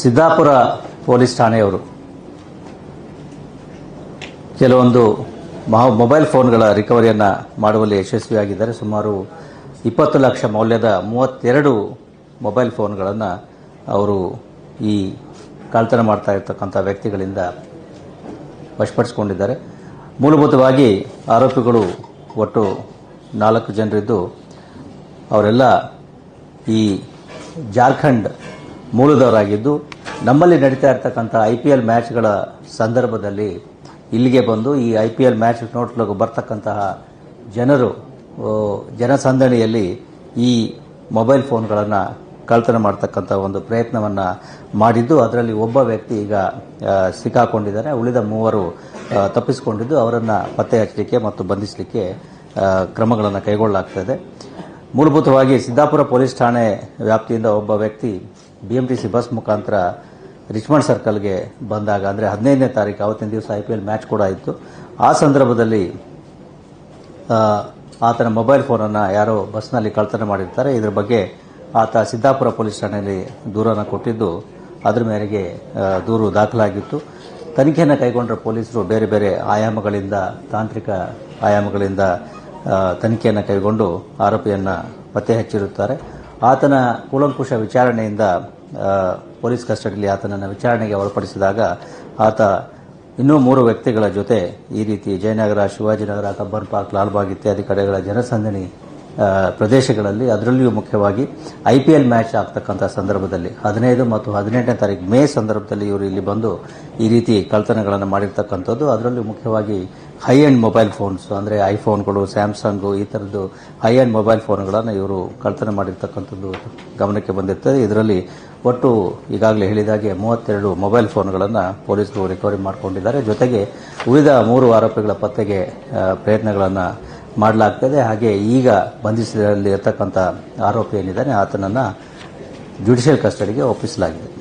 Siddapura police ಠಾಣೆಯವರು ಕೆಲವೊಂದು mobile ಫೋನ್ಗಳ ರಿಕವರಿಯನ್ನು ಮಾಡುವಲ್ಲಿ ಯಶಸ್ವಿಯಾಗಿದ್ದಾರೆ. ಸುಮಾರು ಇಪ್ಪತ್ತು ಲಕ್ಷ ಮೌಲ್ಯದ ಮೂವತ್ತೆರಡು ಮೊಬೈಲ್ ಫೋನ್ಗಳನ್ನು ಅವರು ಈ ಕಳ್ತನ ಮಾಡ್ತಾ ಇರ್ತಕ್ಕಂಥ ವ್ಯಕ್ತಿಗಳಿಂದ ವಶಪಡಿಸಿಕೊಂಡಿದ್ದಾರೆ. ಮೂಲಭೂತವಾಗಿ ಆರೋಪಿಗಳು ಒಟ್ಟು ನಾಲ್ಕು ಜನರಿದ್ದು, ಅವರೆಲ್ಲ ಈ ಜಾರ್ಖಂಡ್ ಮೂಲದವರಾಗಿದ್ದು, ನಮ್ಮಲ್ಲಿ ನಡೀತಾ ಇರ್ತಕ್ಕಂಥ ಐ ಪಿ ಎಲ್ ಮ್ಯಾಚ್ಗಳ ಸಂದರ್ಭದಲ್ಲಿ ಇಲ್ಲಿಗೆ ಬಂದು ಈ ಐ ಪಿ ಎಲ್ ಮ್ಯಾಚ್ ನೋಡಲು ಬರ್ತಕ್ಕಂತಹ ಜನರು ಜನಸಂದಣಿಯಲ್ಲಿ ಈ ಮೊಬೈಲ್ ಫೋನ್ಗಳನ್ನು ಕಳ್ತನ ಮಾಡ್ತಕ್ಕಂಥ ಒಂದು ಪ್ರಯತ್ನವನ್ನು ಮಾಡಿದ್ದು, ಅದರಲ್ಲಿ ಒಬ್ಬ ವ್ಯಕ್ತಿ ಈಗ ಸಿಕ್ಕಾಕೊಂಡಿದ್ದಾರೆ. ಉಳಿದ ಮೂವರು ತಪ್ಪಿಸಿಕೊಂಡಿದ್ದು. ಅವರನ್ನು ಪತ್ತೆ ಹಚ್ಚಲಿಕ್ಕೆ ಮತ್ತು ಬಂಧಿಸಲಿಕ್ಕೆ ಕ್ರಮಗಳನ್ನು ಕೈಗೊಳ್ಳಲಾಗ್ತದೆ ಮೂಲಭೂತವಾಗಿ ಸಿದ್ದಾಪುರ ಪೊಲೀಸ್ ಠಾಣೆ ವ್ಯಾಪ್ತಿಯಿಂದ ಒಬ್ಬ ವ್ಯಕ್ತಿ ಬಿ ಸಿ ಬಸ್ ಮುಖಾಂತರ ರಿಚ್ಮಂಡ್ ಸರ್ಕಲ್ಗೆ ಬಂದಾಗ, ಅಂದರೆ ಹದಿನೈದನೇ ತಾರೀಕು ಅವತ್ತಿನ ದಿವಸ ಐ ಪಿ ಎಲ್ ಮ್ಯಾಚ್ ಕೂಡ ಇತ್ತು ಆ ಸಂದರ್ಭದಲ್ಲಿ ಆತನ ಮೊಬೈಲ್ ಫೋನನ್ನು ಯಾರೋ ಬಸ್ನಲ್ಲಿ ಕಳ್ತನ ಮಾಡಿರ್ತಾರೆ. ಇದರ ಬಗ್ಗೆ ಆತ ಸಿದ್ದಾಪುರ ಪೊಲೀಸ್ ಠಾಣೆಯಲ್ಲಿ ದೂರನ್ನು ಕೊಟ್ಟಿದ್ದು, ಅದರ ಮೇರೆಗೆ ದೂರು ದಾಖಲಾಗಿತ್ತು. ತನಿಖೆಯನ್ನು ಕೈಗೊಂಡ ಪೊಲೀಸರು ಬೇರೆ ಬೇರೆ ಆಯಾಮಗಳಿಂದ, ತಾಂತ್ರಿಕ ಆಯಾಮಗಳಿಂದ ತನಿಖೆಯನ್ನು ಕೈಗೊಂಡು ಆರೋಪಿಯನ್ನು ಪತ್ತೆ ಹಚ್ಚಿರುತ್ತಾರೆ. ಆತನ ಕೂಲಂಕುಷ ವಿಚಾರಣೆಯಿಂದ ಪೊಲೀಸ್ ಕಸ್ಟಡಿಯಲ್ಲಿ ಆತನನ್ನು ವಿಚಾರಣೆಗೆ ಒಳಪಡಿಸಿದಾಗ ಆತ ಇನ್ನೂ ಮೂರು ವ್ಯಕ್ತಿಗಳ ಜೊತೆ ಈ ರೀತಿ ಜಯನಗರ, ಶಿವಾಜಿನಗರ ಕಬ್ಬನ್ ಪಾರ್ಕ್ ಲಾಲ್ಬಾಗ್ ಇತ್ಯಾದಿ ಕಡೆಗಳ ಜನಸಂದಣಿ ಪ್ರದೇಶಗಳಲ್ಲಿ ಅದರಲ್ಲಿಯೂ ಮುಖ್ಯವಾಗಿ ಐ ಪಿ ಎಲ್ ಮ್ಯಾಚ್ ಆಗ್ತಕ್ಕಂಥ ಸಂದರ್ಭದಲ್ಲಿ ಹದಿನೈದು ಮತ್ತು ಹದಿನೆಂಟನೇ ತಾರೀಕು ಮೇ ಸಂದರ್ಭದಲ್ಲಿ ಇವರು ಇಲ್ಲಿ ಬಂದು ಈ ರೀತಿ ಕಳ್ತನಗಳನ್ನು ಮಾಡಿರ್ತಕ್ಕಂಥದ್ದು. ಅದರಲ್ಲೂ ಮುಖ್ಯವಾಗಿ ಹೈ ಆ್ಯಂಡ್ ಮೊಬೈಲ್ ಫೋನ್ಸ್, ಅಂದರೆ ಐಫೋನ್ಗಳು, ಸ್ಯಾಮ್ಸಂಗು, ಈ ಥರದ್ದು ಹೈ ಆ್ಯಂಡ್ ಮೊಬೈಲ್ ಫೋನ್ಗಳನ್ನು ಇವರು ಕಳ್ತನ ಮಾಡಿರ್ತಕ್ಕಂಥದ್ದು ಗಮನಕ್ಕೆ ಬಂದಿರ್ತದೆ. ಇದರಲ್ಲಿ ಒಟ್ಟು ಈಗಾಗಲೇ ಹೇಳಿದಾಗೆ ಮೂವತ್ತೆರಡು ಮೊಬೈಲ್ ಫೋನ್ಗಳನ್ನು ಪೊಲೀಸರು ರಿಕವರಿ ಮಾಡಿಕೊಂಡಿದ್ದಾರೆ. ಜೊತೆಗೆ ಉಳಿದ ಮೂರು ಆರೋಪಿಗಳ ಪತ್ತೆಗೆ ಪ್ರಯತ್ನಗಳನ್ನು ಮಾಡಲಾಗ್ತದೆ. ಹಾಗೆ ಈಗ ಬಂಧಿಸಿದಲ್ಲಿ ಇರತಕ್ಕಂಥ ಆರೋಪಿ ಏನಿದ್ದಾನೆ ಆತನನ್ನು ಜುಡಿಷಿಯಲ್ ಕಸ್ಟಡಿಗೆ ಒಪ್ಪಿಸಲಾಗಿದೆ.